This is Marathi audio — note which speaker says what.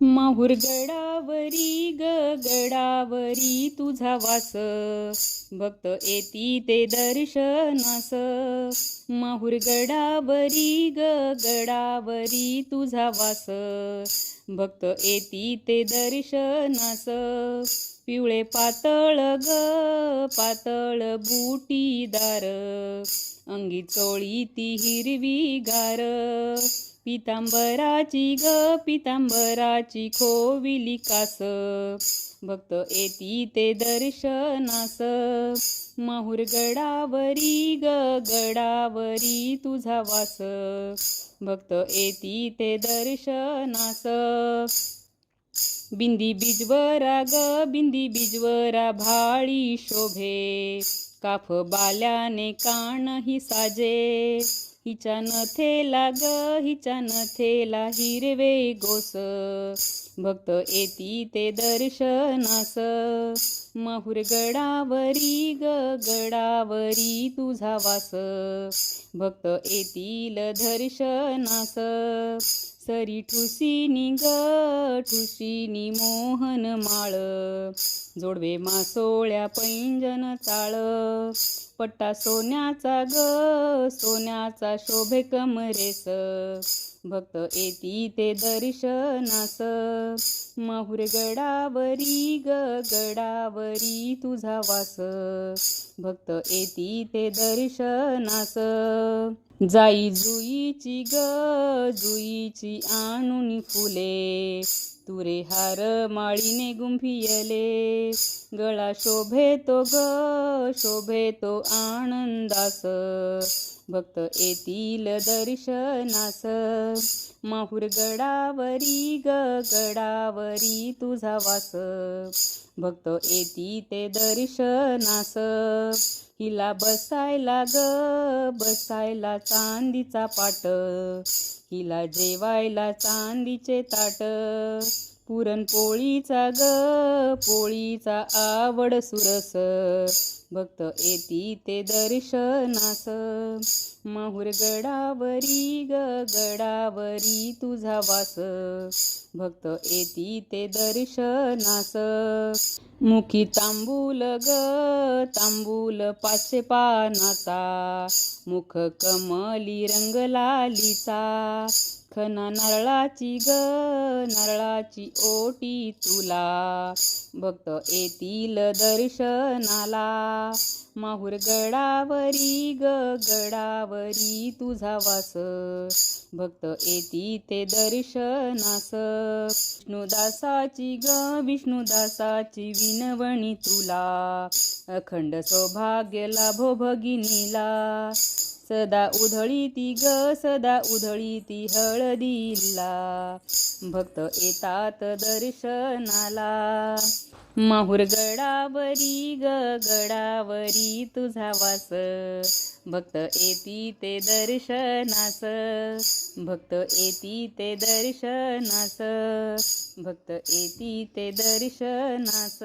Speaker 1: माहुरगडावरी गडावरी ग गडावरी तुझा वास. भक्त येती ते दर्शनास माहुरगडावरी ग गडावरी तुझा वास. भक्त येती ते दर्शनास पिवळे पातळ ग पातळ बुटीदार. अंगी चोळी ती हिरवी गार. पितांबराची ग पितांबराची खोविली कास. भक्त येती ते दर्शनास. माहूर गडावरी ग गडावरी तुझा वास. भक्त येती ते दर्शनास. बिंदी बिजवरा ग बिंदी बिजवरा भाळी शोभे. काफ बाल्याने कानही साजे. हिच्या नथेला ग हिच्या नथेला हिरवे गोस. भक्त येती ते दर्शनास. माहूर गडावरी ग गडावरी तुझा वास. भक्त येतील दर्शनास. सरी ठुसीनी ग ठुसीनी मोहन माळ. जोडवे मासोळ्या पैंजन चाळ. पट्टा सोन्याचा ग सोन्याचा शोभे कमरेस. भक्त येती ते दर्शनास. माहुर गडावरी ग गडावरी तुझा वास. भक्त येती ते दर्शनास. जाई जुई जुईची ग जुईची आणून फुले. तुरे हार माळीने गुंफियले. गळा शोभेतो ग शोभेतो आनंदास. भक्त येतील दर्शनास. माहूर गडावरी ग गडावरी तुझा वास. भक्त येती ते दर्शनास. हिला बसायला ग बसायला चांदीचा पाट. हिला जेवायला चांदीचे ताट. पुरणपोळीचा ग पोळीचा आवड सुरस. भक्त येती ते दर्शनास. माहूर गडावरी ग गडावरी तुझा वास. भक्त येती ते दर्शनास. मुखी तांबूल ग तांबूल पाचशे पानाचा. मुख कमली रंग लालीचा खना नारळाची ग नारळाची ओटी तुला. भक्त येतील दर्शनाला. माहूर गडावरी ग गडावरी तुझा वास. भक्त येती ते दर्शनास. विष्णुदासाची ग विष्णुदासाची विनवणी तुला. अखंड सौभाग्य लाभो भगिनीला. सदा उधळी ती ग सदा उधळी ती हळदीला. भक्त येतात दर्शनाला. माहूर गडावरी ग गडावरी तुझा वास. भक्त येती ते दर्शनास. भक्त येती ते दर्शनास. भक्त येती ते दर्शनास.